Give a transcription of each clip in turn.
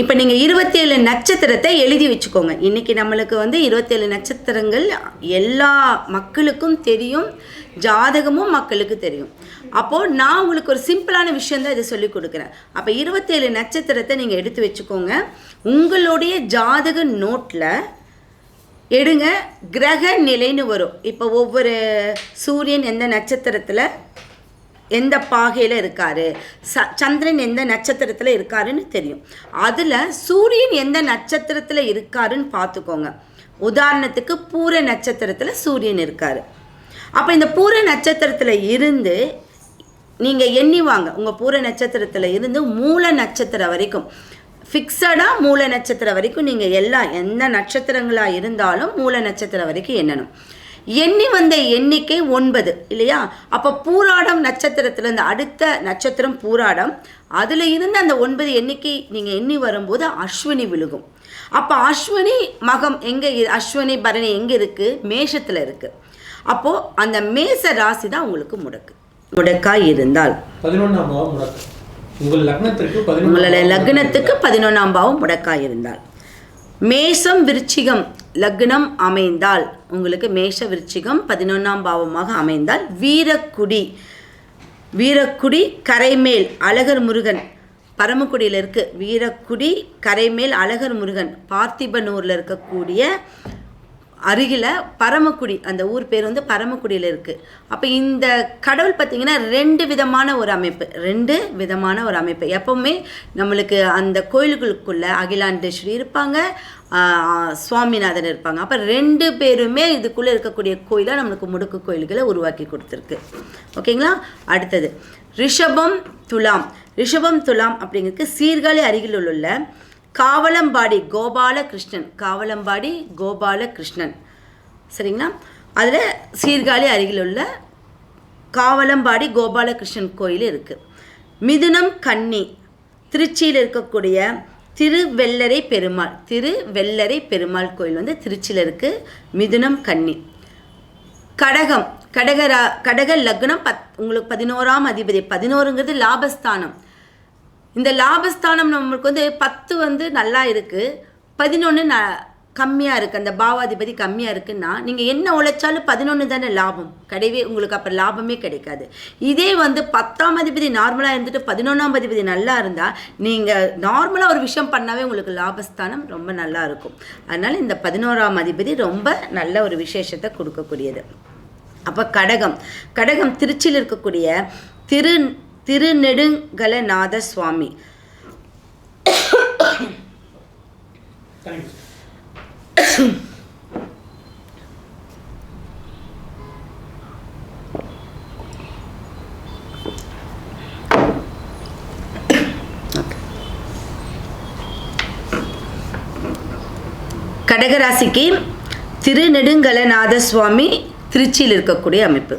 இப்போ நீங்கள் இருபத்தேழு நட்சத்திரத்தை எழுதி வச்சுக்கோங்க. இன்றைக்கி நம்மளுக்கு வந்து இருபத்தேழு நட்சத்திரங்கள் எல்லா மக்களுக்கும் தெரியும் ஜாதகமும் மக்களுக்கு தெரியும். அப்போது நான் உங்களுக்கு ஒரு சிம்பிளான விஷயந்தான் இதை சொல்லி கொடுக்குறேன். அப்போ இருபத்தேழு நட்சத்திரத்தை நீங்கள் எடுத்து வச்சுக்கோங்க. உங்களுடைய ஜாதக நோட்டில் எடுங்க கிரக நிலைன்னு வரும். இப்போ ஒவ்வொரு சூரியன் எந்த நட்சத்திரத்தில்? எந்த பாகையில் இருக்காரு? ச சந்திரன் எந்த நட்சத்திரத்தில் இருக்காருன்னு தெரியும். அதில் சூரியன் எந்த நட்சத்திரத்தில் இருக்காருன்னு பார்த்துக்கோங்க. உதாரணத்துக்கு பூர நட்சத்திரத்தில் சூரியன் இருக்கார். அப்போ இந்த பூர நட்சத்திரத்தில் இருந்து நீங்கள் எண்ணி வாங்க. உங்கள் பூர நட்சத்திரத்தில் இருந்து மூல நட்சத்திரம் வரைக்கும். ஃபிக்ஸடாக மூல நட்சத்திரம் வரைக்கும் நீங்கள் எல்லாம் எந்த நட்சத்திரங்களாக இருந்தாலும் மூல நட்சத்திரம் வரைக்கும் எண்ணணும். எண்ணி வந்த எண்ணிக்கை ஒன்பது இல்லையா? அப்போ பூராடம் நட்சத்திரத்துலேருந்து அடுத்த நட்சத்திரம் பூராடம். அதில் இருந்து அந்த ஒன்பது எண்ணிக்கை நீங்கள் எண்ணி வரும்போது அஸ்வினி விழுகும். அப்போ அஸ்வினி மகம் எங்கே அஸ்வினி பரணி எங்கே இருக்குது மேஷத்தில் இருக்குது அப்போது அந்த மேச ராசி தான் உங்களுக்கு முடக்கு. முடக்காய் இருந்தால். பதினொன்றாம் பாவம் முடக்கு. உங்கள் லக்னத்துக்கு பதினொன்றாம் பாவம் முடக்காய் இருந்தால். மேஷம் விருச்சிகம் லக்னம் அமைந்தால் உங்களுக்கு மேஷ விருச்சிகம் பதினொன்றாம் பாவமாக அமைந்தால் வீரக்குடி வீரக்குடி கரைமேல் அழகர் முருகன் பரமக்குடியில் இருக்கு. வீரக்குடி கரைமேல் அழகர் முருகன் பார்த்திபனூரில் இருக்கக்கூடிய அருகில் பரமக்குடி அந்த ஊர் பேர் வந்து பரமக்குடியில் இருக்குது அப்போ இந்த கடவுள் பார்த்திங்கன்னா ரெண்டு விதமான ஒரு அமைப்பு ரெண்டு விதமான ஒரு அமைப்பு. எப்பவுமே நம்மளுக்கு அந்த கோயில்களுக்குள்ளே அகிலாண்டேஸ்வரி இருப்பாங்க சுவாமிநாதன் இருப்பாங்க. அப்போ ரெண்டு பேருமே இதுக்குள்ளே இருக்கக்கூடிய கோயிலாக நம்மளுக்கு முடுக்கு கோயில்களை உருவாக்கி கொடுத்துருக்கு. ஓகேங்களா? அடுத்தது ரிஷபம் துலாம். ரிஷபம் துலாம் அப்படிங்கிறதுக்கு சீர்காழி அருகில் உள்ள காவலம்பாடி கோபாலகிருஷ்ணன். காவலம்பாடி கோபாலகிருஷ்ணன். சரிங்களா? அதில் சீர்காழி அருகில் உள்ள காவலம்பாடி கோபாலகிருஷ்ணன் கோயில் இருக்குது மிதுனம் கன்னி. திருச்சியில் இருக்கக்கூடிய திருவெல்லரை பெருமாள். திருவெல்லரை பெருமாள் கோயில் வந்து திருச்சியில் இருக்குது மிதுனம் கன்னி. கடகம். கடகரா கடக லக்னம் பத் உங்களுக்கு பதினோராம் அதிபதி. பதினோருங்கிறது லாபஸ்தானம். இந்த லாபஸ்தானம் நம்மளுக்கு வந்து பத்து வந்து நல்லா இருக்குது பதினொன்று ந கம்மியாக இருக்குது அந்த பாவாதிபதி கம்மியாக இருக்குன்னா நீங்கள் என்ன உழைச்சாலும் பதினொன்று தானே லாபம். கிடையவே உங்களுக்கு அப்போ லாபமே கிடைக்காது. இதே வந்து பத்தாம் அதிபதி நார்மலாக இருந்துட்டு பதினொன்றாம் அதிபதி நல்லா இருந்தால் நீங்கள் நார்மலாக ஒரு விஷயம் பண்ணாவே உங்களுக்கு லாபஸ்தானம் ரொம்ப நல்லா இருக்கும். அதனால் இந்த பதினோராம் அதிபதி ரொம்ப நல்ல ஒரு விசேஷத்தை கொடுக்கக்கூடியது. அப்போ கடகம். கடகம் திருச்சியில் இருக்கக்கூடிய திரு திருநெடுங்கலநாத சுவாமி கடகராசிக்கு திருநெடுங்கலநாத சுவாமி திருச்சியில் இருக்கக்கூடிய அமைப்பு.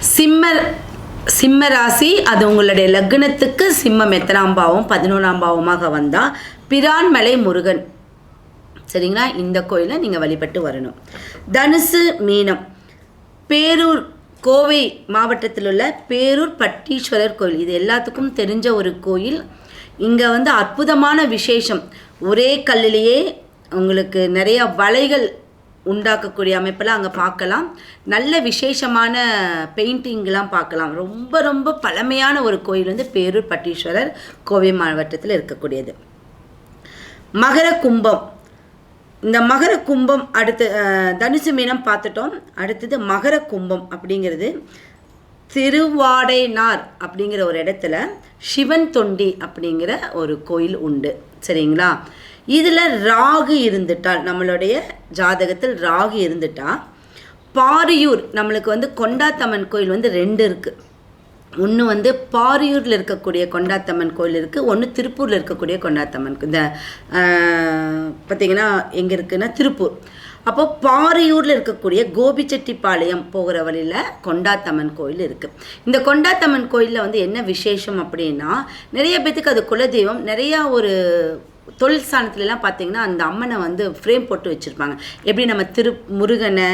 சிம்ம சிம்ம ராசி அது உங்களுடைய லக்னத்துக்கு சிம்மம் எத்தனாம் பாவம் பதினோராம் பாவமாக வந்தால் பிரான்மலை முருகன். சரிங்களா? இந்த கோயிலை நீங்கள் வழிபட்டு வரணும். தனுசு மீனம். பேரூர் கோவை மாவட்டத்தில் உள்ள பேரூர் பட்டீஸ்வரர் கோயில். இது எல்லாத்துக்கும் தெரிஞ்ச ஒரு கோயில். இங்கே வந்து அற்புதமான விசேஷம். ஒரே கல்லிலேயே உங்களுக்கு நிறைய வலைகள் உண்டாக்கக்கூடிய அமைப்பெல்லாம் அங்கே பார்க்கலாம். நல்ல விசேஷமான பெயிண்டிங்லாம் பார்க்கலாம். ரொம்ப ரொம்ப பழமையான ஒரு கோயில் வந்து பேரூர் பட்டீஸ்வரர் கோவை மாவட்டத்தில் இருக்கக்கூடியது. மகர கும்பம். இந்த மகர கும்பம் அடுத்து தனுசு மீனம் பார்த்துட்டோம். அடுத்தது மகர கும்பம் அப்படிங்கிறது திருவாடைனார் அப்படிங்கிற ஒரு இடத்துல சிவன் தொண்டி அப்படிங்கிற ஒரு கோயில் உண்டு. சரிங்களா? இதில் ராகு இருந்துட்டால் நம்மளுடைய ஜாதகத்தில் ராகு இருந்துட்டால் பாரியூர் நம்மளுக்கு வந்து கொண்டாத்தம்மன் கோயில் வந்து ரெண்டு இருக்குது ஒன்று வந்து பாரியூரில் இருக்கக்கூடிய கொண்டாத்தம்மன் கோயில் இருக்குது ஒன்று திருப்பூரில் இருக்கக்கூடிய கொண்டாத்தம்மன் கோ- இந்த பார்த்திங்கன்னா எங்கே இருக்குன்னா திருப்பூர். அப்போ பாரியூரில் இருக்கக்கூடிய கோபிச்செட்டிப்பாளையம் போகிற வழியில் கொண்டாத்தம்மன் கோயில் இருக்குது இந்த கொண்டாத்தம்மன் கோயிலில் வந்து என்ன விசேஷம் அப்படின்னா நிறைய பேத்துக்கு அது குலதெய்வம் நிறையா ஒரு தொழில் ஸ்தானத்துலலாம் பார்த்தீங்கன்னா அந்த அம்மனை வந்து ஃப்ரேம் போட்டு வச்சுருப்பாங்க. எப்படி நம்ம திரு முருகனை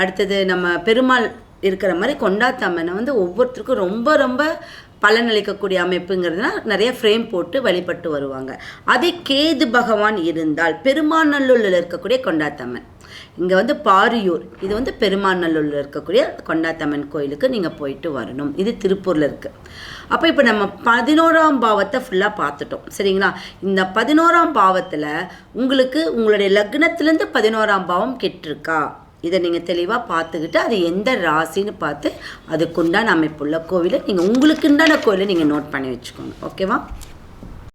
அடுத்தது நம்ம பெருமாள் இருக்கிற மாதிரி கொண்டாத்த அம்மனை வந்து ஒவ்வொருத்தருக்கும் ரொம்ப ரொம்ப பலனளிக்கக்கூடிய அமைப்புங்கிறதுனா நிறைய ஃப்ரேம் போட்டு வழிபட்டு வருவாங்க. அதே கேது பகவான் இருந்தால் பெருமாநல்லூரில் இருக்கக்கூடிய கொண்டாத்தம்மன் இங்கே வந்து பாரியூர். இது வந்து பெருமாநல்லூரில் இருக்கக்கூடிய கொண்டாத்தம்மன் கோயிலுக்கு நீங்கள் போயிட்டு வரணும். இது திருப்பூரில் இருக்குது அப்போ இப்போ நம்ம பதினோராம் பாவத்தை ஃபுல்லாக பார்த்துட்டோம். சரிங்களா? இந்த பதினோராம் பாவத்தில் உங்களுக்கு உங்களுடைய லக்னத்துலேருந்து பதினோராம் பாவம் கெட்டிருக்கா? இதை நீங்கள் தெளிவாக பார்த்துக்கிட்டு அது எந்த ராசின்னு பார்த்து அதுக்குண்டான அமைப்புள்ள கோவிலை நீங்கள் உங்களுக்குண்டான கோவிலை நீங்கள் நோட் பண்ணி வச்சுக்கோங்க. ஓகேவா